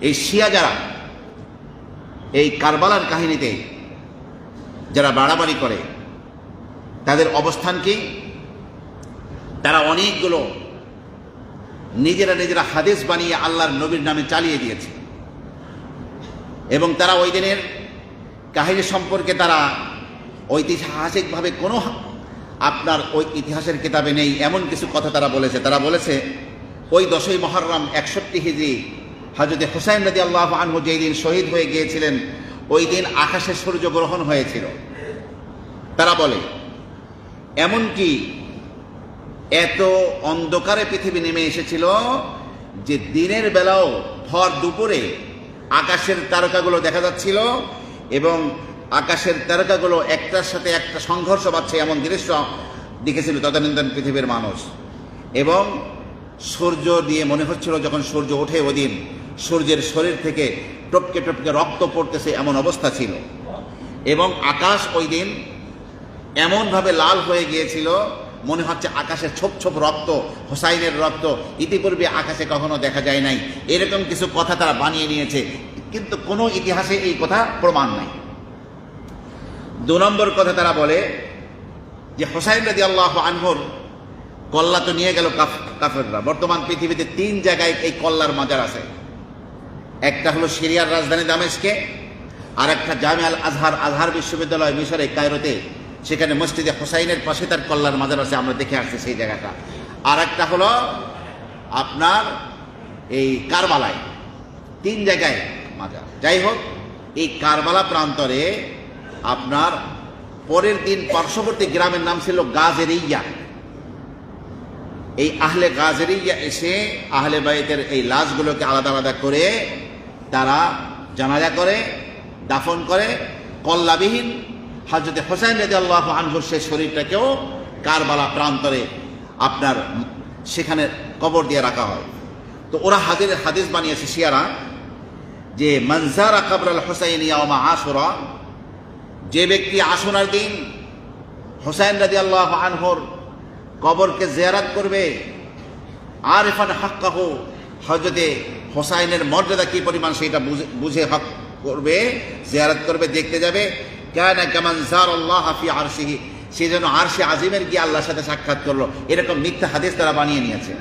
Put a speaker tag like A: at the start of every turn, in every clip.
A: এই শিয়া যারা, এই কারবালার কাহিনীতে যারা বাড়াবাড়ি করে, তাদের অবস্থান কি? তারা অনেকগুলো নিজেরা নিজেরা হাদিস বানিয়ে আল্লাহর নবীর নামে চালিয়ে দিয়েছে। এবং তারা ওই দিনের কাহিনী সম্পর্কে তারা ঐতিহাসিকভাবে কোনো আপনার ওই ইতিহাসের কিতাবে নেই, এমন কিছু কথা তারা বলেছে। তারা বলেছে, ওই দশই মহরম একষট্টি হিজি হজরতে হুসাইন নদী আল্লাহ আনহু যেই দিন শহীদ হয়ে গিয়েছিলেন, ওই দিন আকাশে সূর্য গ্রহণ হয়েছিল। তারা বলে, এমনকি এত অন্ধকারে পৃথিবী নেমে এসেছিল যে দিনের বেলাও ভর দুপুরে আকাশের তারকাগুলো দেখা যাচ্ছিল এবং আকাশের তারকাগুলো একটার সাথে একটা সংঘর্ষ পাচ্ছে এমন দৃশ্য দেখেছিল তদানীন্তন পৃথিবীর মানুষ। এবং সূর্য দিয়ে মনে হচ্ছিল যখন সূর্য ওঠে ওদিন সূর্যের শরীর থেকে টপকে টপকে রক্ত পড়তেছে এমন অবস্থা ছিল। এবং আকাশ ওই দিন এমনভাবে লাল হয়ে গিয়েছিল, মনে হচ্ছে আকাশে ছোপ ছোপ রক্ত, হোসাইনের রক্ত। ইতিপূর্বে আকাশে কখনো দেখা যায় নাই। এরকম কিছু কথা তারা বানিয়ে নিয়েছে। কিন্তু কোনো ইতিহাসে এই কথা প্রমাণ নাই। দু নম্বর কথা তারা বলে যে, হোসাইন রাজি আল্লাহ আনহর কল্লা তো নিয়ে গেল কাফ, কাফেররা। বর্তমান পৃথিবীতে তিন জায়গায় এই কল্লার মাজার আছে। একটা হলো সিরিয়ার রাজধানী দামেশকে আর একটা জামে আল আজহার আজহার বিশ্ববিদ্যালয় মিশরে, কায়রোতে, সেখানে মসজিদে হোসাইনের পাশে তার কল্লার মাজার আছে, আমরা দেখে আসছি সেই জায়গাটা। আর একটা হলো আপনার এই কারবালায়, তিন জায়গায় মাজার। যাই হোক, এই কারবালা প্রান্তরে আপনার পরের দিন পার্শ্ববর্তী গ্রামের নাম ছিল গাজেরিয়া। এই আহলে গাজেরিয়া এসে আহলে বাইতের এই লাশগুলোকে আলাদা আলাদা করে তারা জানাজা করে, দাফন করে। কল্লাবিহীন হজরত হোসেন রেজা আল্লাহ আনহুর সেই শরীরটাকেও কারবালা প্রান্তরে আপনার সেখানে কবর দিয়ে রাখা হয়। তো ওরা হাদির হাদিস বানিয়েছে শিয়ারা যে মনজারা কাবরাল হোসাইন ইয়ামা আশুরা যে ব্যক্তি আসনার দিন হোসাইন রাজি আল্লাহ আনহর কবরকে জেয়ারাত করবে আর এফান হাক্কাহ হজরতে হোসাইনের মর্যাদা কি পরিমাণ সেটা বুঝে- হক করবে, জিয়ারাত করবে, দেখতে যাবে। কেন কেমন জার আল্লাহ হাফি আরশিহি, সে যেন আরশি আজিমের গিয়ে আল্লাহর সাথে সাক্ষাৎ করল। এরকম মিথ্যা হাদিস তারা বানিয়ে নিয়েছে।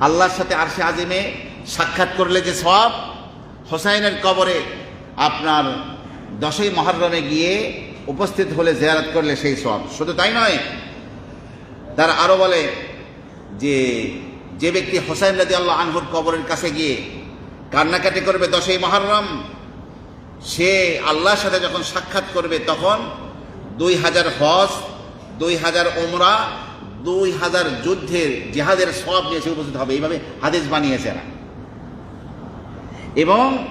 A: আল্লাহর সাথে আরশি আজিমে সাক্ষাৎ করলে যে সব, হোসাইনের কবরে আপনার দশই মহরমে গিয়ে উপস্থিত হলে জিয়ারত করলে সেই সব। শুধু তাই নয়, তারা আরও বলে যে যে ব্যক্তি হোসাইন রাজি আল্লাহ আনহুর কবরের কাছে গিয়ে কান্নাকাটি করবে দশই মহরম, সে আল্লাহর সাথে যখন সাক্ষাৎ করবে তখন দুই হাজার হজ, দুই হাজার ওমরা দুই হাজার যুদ্ধের জেহাদের সব নিয়ে সে উপস্থিত হবে। এইভাবে হাদিস বানিয়েছে এরা। এবং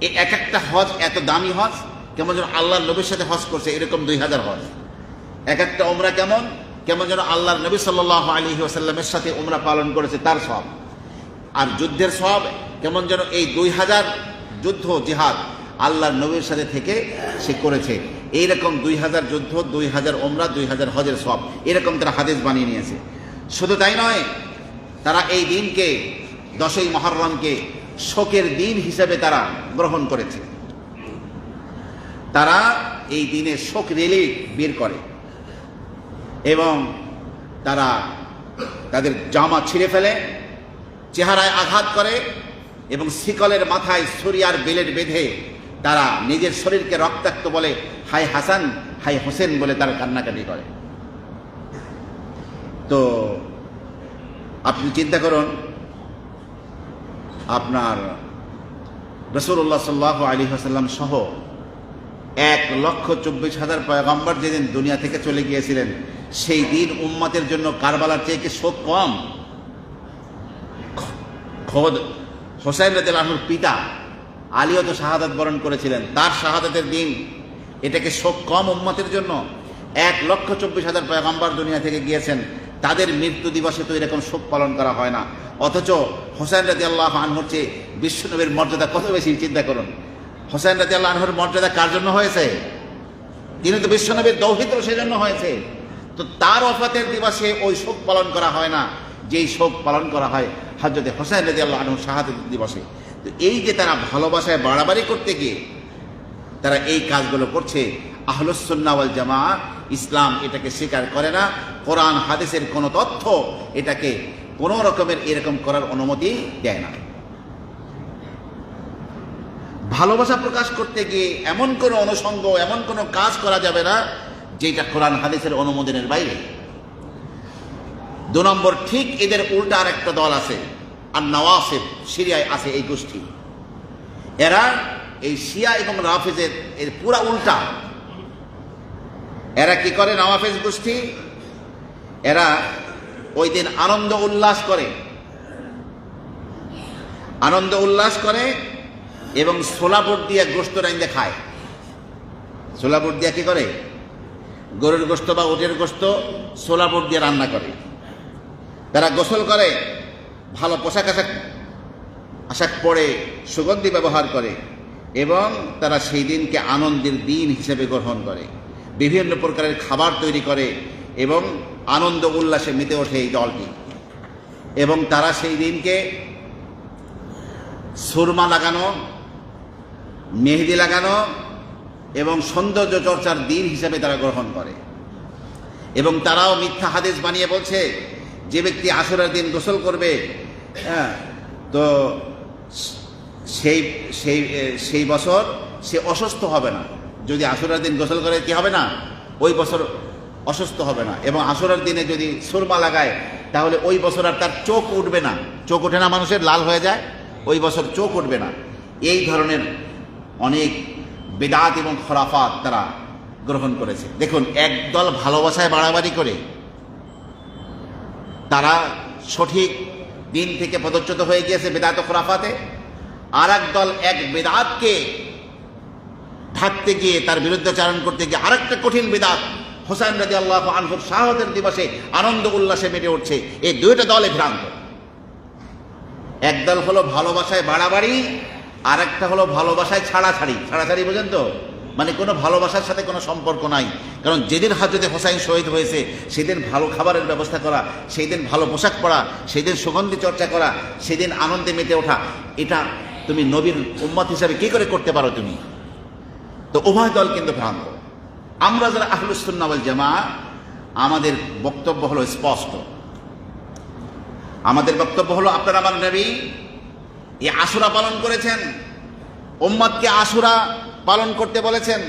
A: এক একটা হজ এত দামি হজ, কেমন যেন আল্লাহর নবীর সাথে হজ করছে, এরকম দুই হাজার হজ। এক একটা ওমরা কেমন? কেমন যেন আল্লাহর নবী সাল্লাহ আলী ওসাল্লামের সাথে ওমরা পালন করেছে, তার সব। আর যুদ্ধের সব, কেমন যেন এই দুই হাজার যুদ্ধ, জিহাদ আল্লাহর নবীর সাথে থেকে সে করেছে। এইরকম দুই হাজার যুদ্ধ, দুই হাজার ওমরা দুই হাজার হজের সব, এরকম তারা হাদিস বানিয়ে নিয়েছে। শুধু তাই নয়, তারা এই দিনকে, দশই মহরমকে শোকের দিন হিসেবে তারা গ্রহণ করেছে। তারা এই দিনে শোক রেলি বের করে। এবং তারা তাদের জামা ছিঁড়ে ফেলে, চেহারায় আঘাত করে এবং শিকলের মাথায় ছুরিয়ার বেলেট বেঁধে তারা নিজের শরীরকে রক্তাক্ত বলে হাই হাসান, হাই হোসেন বলে তারা কান্নাকাটি করে। তো আপনি চিন্তা করুন, আপনার রসুল্লাহ সাল্লাহ আলী হাসাল্লাম সহ এক লক্ষ চব্বিশ হাজার পয়গম্বর যেদিন দুনিয়া থেকে চলে গিয়েছিলেন, সেই দিন উম্মাতের জন্য কারবালার চেয়ে কি শোক কম? খোদ হোসাইন রাজুর পিতা আলীও তো শাহাদাত বরণ করেছিলেন। তার শাহাদাতের দিন এটাকে শোক কম উম্মতের জন্য? এক লক্ষ চব্বিশ হাজার পয়গম্বর দুনিয়া থেকে গিয়েছেন, তাদের মৃত্যু দিবসে তো এরকম শোক পালন করা হয় না। অথচ হোসেন রাজি আল্লাহ আনহর চেয়ে বিশ্বনবীর মর্যাদা কত বেশি, চিন্তা করুন। হোসেন রাজি আল্লাহ আনহর মর্যাদা কার জন্য হয়েছে? তিনি তো বিশ্বনবীর দৌহিত্র সেজন্য হয়েছে। তো তার অফাতের দিবসে ওই শোক পালন করা হয় না। যেই শোক পালন করা হয় হজরতে হোসেন রদি আল্লাহ আনহু দিবসে। তো এই যে তারা ভালোবাসায় বাড়াবাড়ি করতে গিয়ে তারা এই কাজগুলো করছে আহলুসন্নাওয়াল জামা ইসলাম এটাকে স্বীকার করে না। কোরআন, হাদিসের কোনো তথ্য এটাকে কোনো রকমের এরকম করার অনুমতি দেয় না। ভালোবাসা প্রকাশ করতে গিয়ে এমন কোনো অনুষঙ্গ, এমন কোনো কাজ করা যাবে না, যেটা কোরআন হাদিসের অনুমোদনের বাইরে। দু নম্বর, ঠিক এদের উল্টা আর একটা দল আছে আর নওয়াসেফ সিরিয়ায় আছে এই গোষ্ঠী। এরা এই শিয়া এবং রাফেজের এর পুরা উল্টা। এরা কি করে নওয়াফেজ গোষ্ঠী? এরা ওই দিন আনন্দ উল্লাস করে। আনন্দ উল্লাস করে এবং সোলাপুর দিয়ে গোস্ত রাইন্দে খায়। সোলাপুর দিয়ে কি করে? গরুর গোস্ত বা উটের গোস্ত সোলাপুর দিয়ে রান্না করে। তারা গোসল করে, ভালো পোশাক আশাক আশাক পরে সুগন্ধি ব্যবহার করে এবং তারা সেই দিনকে আনন্দের দিন হিসেবে গ্রহণ করে। বিভিন্ন প্রকারের খাবার তৈরি করে এবং আনন্দ উল্লাসে মেতে ওঠে এই দলটি। এবং তারা সেই দিনকে সুরমা লাগানো মেহেদি লাগানো এবং সৌন্দর্য চর্চার দিন হিসেবে তারা গ্রহণ করে। এবং তারাও মিথ্যা হাদিস বানিয়ে বলছে, যে ব্যক্তি আসরের দিন গোসল করবে হ্যাঁ তো সেই সেই সেই বছর সে অসুস্থ হবে না। যদি আসরের দিন গোসল করে, কি হবে না? ওই বছর অসুস্থ হবে না। এবং আসরের দিনে যদি সুরমা লাগায়, তাহলে ওই বছর আর তার চোখ উঠবে না। চোখ ওঠে না মানুষের, লাল হয়ে যায়। ওই বছর চোখ উঠবে না। এই ধরনের অনেক বেদাত এবং খরাফাত তারা গ্রহণ করেছে। দেখুন, একদল ভালোবাসায় বাড়াবাড়ি করে তারা সঠিক দিন থেকে পদচ্যুত হয়ে গিয়েছে বেদাত খরাফাতে আর এক দল এক বেদাতকে ঢাকতে গিয়ে তার বিরুদ্ধাচারণ করতে গিয়ে আরেকটা কঠিন বেদাত হোসেন রাজি আল্লাহ আনহুর শাহাদের দিবসে আনন্দ উল্লাসে মেটে উঠছে। এই দুইটা দলে ভ্রান্ত। একদল হলো ভালোবাসায় বাড়াবাড়ি আর একটা হলো ভালোবাসায় ছাড়াছাড়ি। ছাড়াছাড়ি বোঝেন তো? মানে কোনো ভালোবাসার সাথে কোনো সম্পর্ক নাই। কারণ যেদিন হাজরতে হোসাইন শহীদ হয়েছে, সেদিন ভালো খাবারের ব্যবস্থা করা সেই দিন ভালো পোশাক পরা সেই দিন সুগন্ধি চর্চা করা, সেদিন আনন্দে মেতে ওঠা, এটা তুমি নবীর উম্মত হিসাবে কি করে করতে পারো তুমি? তো উভয় দল কিন্তু ভ্রান্ত। আমরা যারা আহলুসুন্নাওয়াল জামা আমাদের বক্তব্য হলো স্পষ্ট। আমাদের বক্তব্য হলো, আপনারা আমার নবী এই আশুরা পালন করেছেন। উম্মাদকে আশুরা পালন করতে বলেছেন।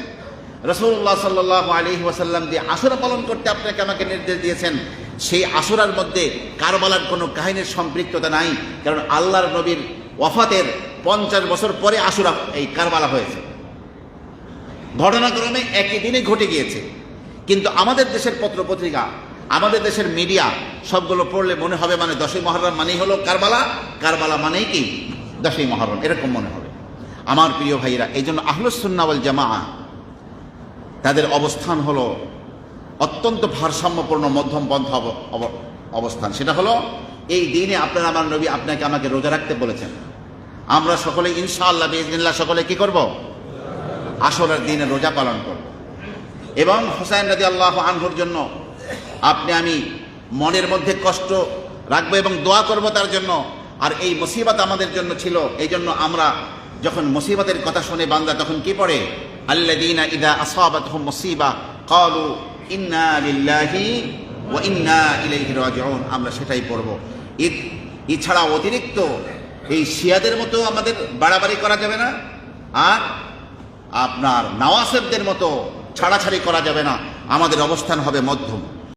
A: রসুল্লাহ সাল্লাহ আলী ওয়াসাল্লাম দিয়ে আশুরা পালন করতে আপনাকে আমাকে নির্দেশ দিয়েছেন, সেই আশুরার মধ্যে কারবালার কোনো কাহিনীর সম্পৃক্ততা নাই, কারণ আল্লাহর নবীর ওয়াফাতের পঞ্চাশ বছর পরে আশুরা এই কারবালা হয়েছে। ঘটনাক্রমে একই দিনে ঘটে গিয়েছে। কিন্তু আমাদের দেশের পত্রপত্রিকা, আমাদের দেশের মিডিয়া সবগুলো পড়লে মনে হবে মানে দশই মহরম মানেই হলো কারবালা। কারবালা মানেই কি? দশই মহরম, এরকম মনে হবে। আমার প্রিয় ভাইরা এই জন্য আহলুসুন্নাওয়াল জামা তাদের অবস্থান হলো অত্যন্ত ভারসাম্যপূর্ণ মধ্যম পন্থা অব- অব- অবস্থান। সেটা হলো, এই দিনে আপনার, আমার নবী আপনাকে আমাকে রোজা রাখতে বলেছেন। আমরা সকলে ইনশাআল্লাহ বিজনিল্লাহ সকলে কি করব? আসরের দিনে রোজা পালন করব। এবং হোসাইন রাজি আল্লাহ আনহুর জন্য আপনি আমি মনের মধ্যে কষ্ট রাখব এবং দোয়া করব তার জন্য আর এই মুসিবত আমাদের জন্য ছিল, এই জন্য আমরা যখন মুসিবতের কথা শুনে বান্দা তখন কি পড়ে? আল্লাদিনা ইদা আসাবাত মুসিবা কালু ইন্না লিল্লাহি ও ইন্না ইলাইহি রাজিউন। আমরা সেটাই পড়ব। ঈদ এছাড়া অতিরিক্ত এই শিয়াদের মতো আমাদের বাড়াবাড়ি করা যাবে না, আর আপনার নওয়াসেবদের মতো ছাড়াছাড়ি করা যাবে না। আমাদের অবস্থান হবে মধ্যম।